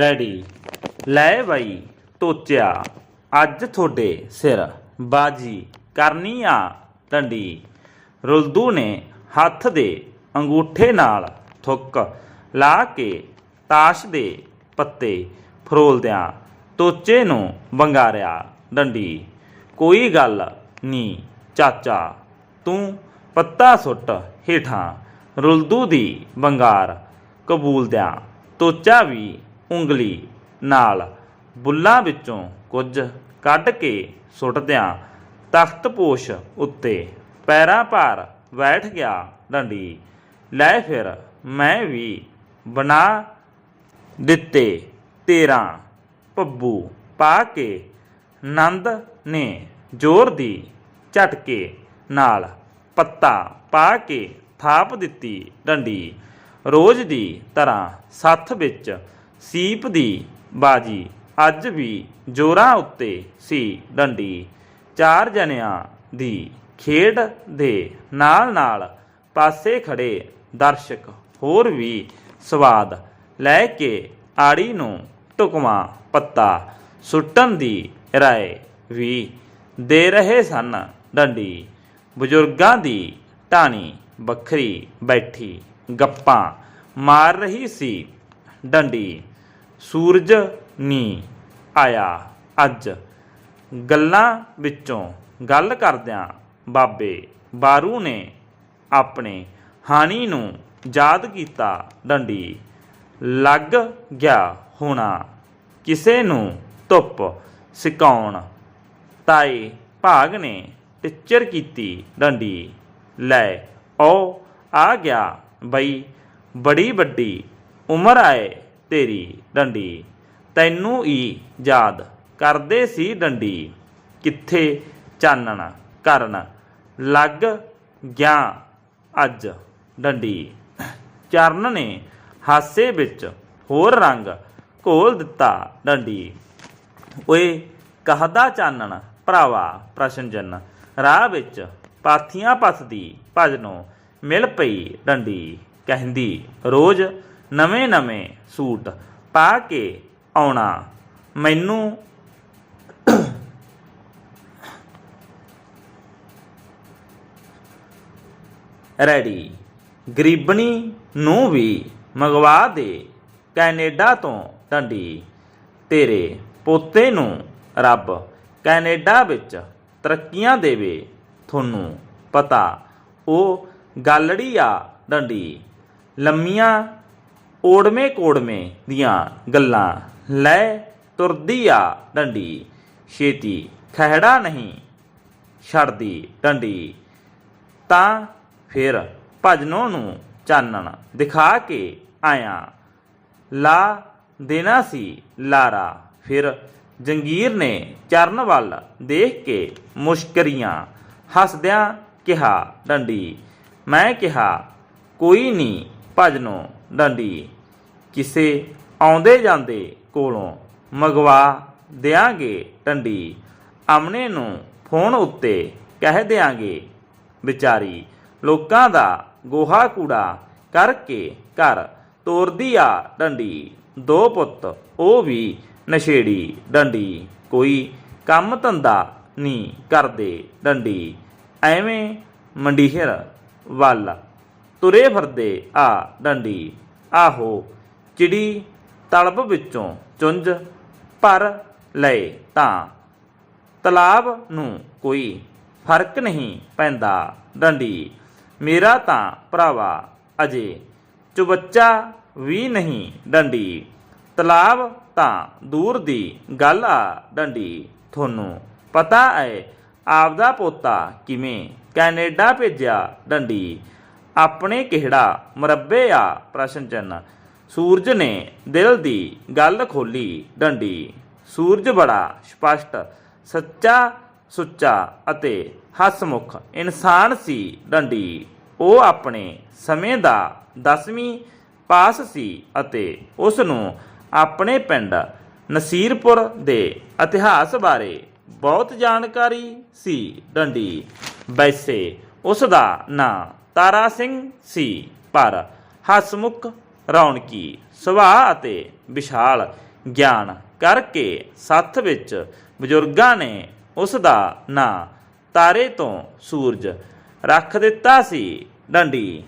Ready. ਲੈ ਬਾਈ ਤੋਚਿਆ ਅੱਜ ਤੁਹਾਡੇ ਸਿਰ ਬਾਜੀ ਕਰਨੀ ਆ ਡੰਡੀ ਰੁਲਦੂ ਨੇ ਹੱਥ ਦੇ ਅੰਗੂਠੇ ਨਾਲ ਥੁੱਕ ਲਾ ਕੇ ਤਾਸ਼ ਦੇ ਪੱਤੇ ਫਰੋਲਦਿਆਂ ਤੋਚੇ ਨੂੰ ਵੰਗਾਰਿਆ ਡੰਡੀ ਕੋਈ ਗੱਲ ਨਹੀਂ ਚਾਚਾ, ਤੂੰ ਪੱਤਾ ਸੁੱਟ ਹੇਠਾਂ ਰੁਲਦੂ ਦੀ ਵੰਗਾਰ ਕਬੂਲਦਿਆਂ ਤੋਚਾ ਵੀ ਉਂਗਲੀ ਨਾਲ ਬੁੱਲਾਂ ਵਿੱਚੋਂ ਕੁਝ ਕੱਢ ਕੇ ਸੁੱਟਦਿਆਂ ਤਖਤਪੋਸ਼ ਉੱਤੇ ਪੈਰਾਂ ਭਾਰ ਬੈਠ ਗਿਆ ਡੰਡੀ। ਲੈ ਫਿਰ ਮੈਂ ਵੀ ਬਣਾ ਦਿੱਤੇ ਤੇਰਾਂ ਪੱਬੂ ਪਾ ਕੇ ਨੰਦ ਨੇ ਜ਼ੋਰ ਦੀ ਝਟਕੇ ਨਾਲ ਪੱਤਾ ਪਾ ਕੇ ਥਾਪ ਦਿੱਤੀ ਡੰਡੀ। ਰੋਜ਼ ਦੀ ਤਰ੍ਹਾਂ ਸੱਥ ਵਿੱਚ ਸੀਪ ਦੀ ਬਾਜੀ। ਅੱਜ ਵੀ ਜੋਰਾਂ ਉੱਤੇ ਸੀ ਡੰਡੀ। ਚਾਰ ਜਣਿਆਂ ਦੀ ਖੇਡ ਦੇ ਨਾਲ ਨਾਲ ਪਾਸੇ ਖੜੇ ਦਰਸ਼ਕ ਹੋਰ ਵੀ ਸਵਾਦ ਲੈ ਕੇ ਆੜੀ ਨੂੰ ਟੁਕਮਾ ਪੱਤਾ ਸੁੱਟਣ ਦੀ ਰਾਏ ਵੀ ਦੇ ਰਹੇ ਸਨ ਡੰਡੀ। ਬਜ਼ੁਰਗਾਂ ਦੀ ਟਾਣੀ ਵੱਖਰੀ ਬੈਠੀ ਗੱਪਾਂ ਮਾਰ ਰਹੀ ਸੀ ਡੰਡੀ। ਸੂਰਜ ਨੀ ਆਇਆ ਅੱਜ। ਗੱਲਾਂ ਵਿੱਚੋਂ ਗੱਲ ਕਰਦਿਆਂ ਬਾਬੇ ਬਾਰੂ ਨੇ ਆਪਣੇ ਹਾਨੀ ਨੂੰ ਯਾਦ ਕੀਤਾ ਡੰਡੀ। ਲੱਗ ਗਿਆ ਹੋਣਾ ਕਿਸੇ ਨੂੰ ਧੁੱਪ ਸਿਕਾਉਣ। ਤਾਏ ਭਾਗ ਨੇ ਟਿੱਚਰ ਕੀਤੀ ਡੰਡੀ। ਲੈ ਓ ਆ ਗਿਆ ਬਈ, ਬੜੀ ਵੱਡੀ ਉਮਰ ਆਏ ਤੇਰੀ ਡੰਡੀ, ਤੈਨੂੰ ਹੀ ਯਾਦ ਕਰਦੇ ਸੀ ਡੰਡੀ। ਕਿੱਥੇ ਚਾਨਣ ਕਰਨ ਲੱਗ ਗਿਆ ਅੱਜ ਡੰਡੀ। ਚਰਨ ਨੇ ਹਾਸੇ ਵਿੱਚ ਹੋਰ ਰੰਗ ਘੋਲ ਦਿੱਤਾ ਡੰਡੀ। ਓਏ, ਕਹਦਾ ਚਾਨਣ ਭਰਾਵਾ ਪ੍ਰਸ਼ਨਜਨ ਰਾਹ ਵਿੱਚ ਪਾਥੀਆਂ ਪਸਦੀ ਭਜਨੋਂ ਮਿਲ ਪਈ ਡੰਡੀ। ਕਹਿੰਦੀ, ਰੋਜ਼ ਨਵੇਂ ਨਵੇਂ ਸੂਟ ਪਾ ਕੇ ਆਉਣਾ। ਮੈਨੂੰ ਰੈਡੀ। ਗਰੀਬਣੀ ਨੂੰ ਵੀ ਮੰਗਵਾ ਦੇ ਕੈਨੇਡਾ ਤੋਂ ਡੰਡੀ। ਤੇਰੇ ਪੋਤੇ ਨੂੰ ਰੱਬ ਕੈਨੇਡਾ ਵਿੱਚ ਤਰੱਕੀਆਂ ਦੇਵੇ, ਤੁਹਾਨੂੰ ਪਤਾ। ਉਹ ਗਾਲੜੀ ਆ ਡੰਡੀ। ਲੰਮੀਆਂ ਓੜਵੇਂ ਕੋੜਵੇਂ ਦੀਆਂ ਗੱਲਾਂ ਲੈ ਤੁਰਦੀ ਆ ਡੰਡੀ। ਛੇਤੀ ਖਹਿੜਾ ਨਹੀਂ ਛੱਡਦੀ ਡੰਡੀ। ਤਾਂ ਫਿਰ ਭਜਨੋਂ ਨੂੰ ਚਾਨਣ ਦਿਖਾ ਕੇ ਆਇਆ। ਲਾ ਦੇਣਾ ਸੀ ਲਾਰਾ। ਫਿਰ ਜੰਗੀਰ ਨੇ ਚਰਨ ਵੱਲ ਦੇਖ ਕੇ ਮੁਸ਼ਕਰੀਆਂ ਹੱਸਦਿਆਂ ਕਿਹਾ, ਡੰਡੀ, ਮੈਂ ਕਿਹਾ, ਕੋਈ ਨਹੀਂ ਭਜਨੋਂ ਡੰਡੀ। ਕਿਸੇ ਆਉਂਦੇ ਜਾਂਦੇ ਕੋਲੋਂ ਮੰਗਵਾ ਦਿਆਂਗੇ ਡੰਡੀ ਅਮਨੇ ਨੂੰ ਫੋਨ ਉੱਤੇ ਕਹਿ ਦਿਆਂਗੇ, ਵਿਚਾਰੀ, ਲੋਕਾਂ ਦਾ ਗੋਹਾ ਕੂੜਾ ਕਰਕੇ ਘਰ ਤੋਰਦੀ ਆ ਡੰਡੀ ਦੋ ਪੁੱਤ, ਉਹ ਵੀ ਨਸ਼ੇੜੀ ਡੰਡੀ। ਕੋਈ ਕੰਮ ਧੰਦਾ ਨਹੀਂ ਕਰਦੇ ਡੰਡੀ। ਐਵੇਂ ਮੰਡੀਹਰ ਵੱਲ ਤੁਰੇ ਫਿਰਦੇ, ਆ ਡੰਡੀ, ਆਹੋ, ਚਿੜੀ ਤਲਬ ਵਿੱਚੋਂ ਚੁੰਝ ਭਰ ਲਏ ਤਾਂ। ਤਲਾਬ ਨੂੰ ਕੋਈ ਫ਼ਰਕ ਨਹੀਂ ਪੈਂਦਾ, ਡੰਡੀ, ਮੇਰਾ ਤਾਂ ਭਰਾਵਾ ਅਜੇ ਚੁਬੱਚਾ ਵੀ ਨਹੀਂ, ਡੰਡੀ। ਤਲਾਬ ਤਾਂ ਦੂਰ ਦੀ ਗੱਲ ਆ, ਡੰਡੀ, ਤੁਹਾਨੂੰ ਪਤਾ ਏ ਆਪਦਾ ਪੋਤਾ ਕਿਵੇਂ ਕੈਨੇਡਾ ਭੇਜਿਆ, ਡੰਡੀ। ਆਪਣੇ ਕਿਹੜਾ? ਮਰੱਬੇ ਆ, ਪ੍ਰਸ਼ਨ ਚਿੰਨ ਸੂਰਜ ਨੇ ਦਿਲ ਦੀ ਗੱਲ ਖੋਲੀ ਡੰਡੀ। ਸੂਰਜ ਬੜਾ ਸਪਸ਼ਟ, ਸੱਚਾ, ਸੁੱਚਾ ਅਤੇ ਹਸਮੁਖ ਇਨਸਾਨ ਸੀ ਡੰਡੀ। ਉਹ ਆਪਣੇ ਸਮੇਂ ਦਾ 10ਵੀਂ ਪਾਸ ਸੀ ਅਤੇ ਉਸ ਨੂੰ ਆਪਣੇ ਪਿੰਡ ਨਸੀਰਪੁਰ ਦੇ ਇਤਿਹਾਸ ਬਾਰੇ ਬਹੁਤ ਜਾਣਕਾਰੀ ਸੀ ਡੰਡੀ। ਵੈਸੇ ਉਸ ਦਾ ਨਾਂ ਤਾਰਾ ਸਿੰਘ ਸੀ, ਪਰ ਹਸਮੁਖ ਰੌਣਕੀ, ਸੁਭਾਅ ਅਤੇ ਵਿਸ਼ਾਲ ਗਿਆਨ ਕਰਕੇ ਸੱਥ ਵਿੱਚ ਬਜ਼ੁਰਗਾਂ ਨੇ ਉਸ ਦਾ ਨਾਂ ਤਾਰੇ ਤੋਂ ਸੂਰਜ ਰੱਖ ਦਿੱਤਾ ਸੀ। ਡੰਡੀ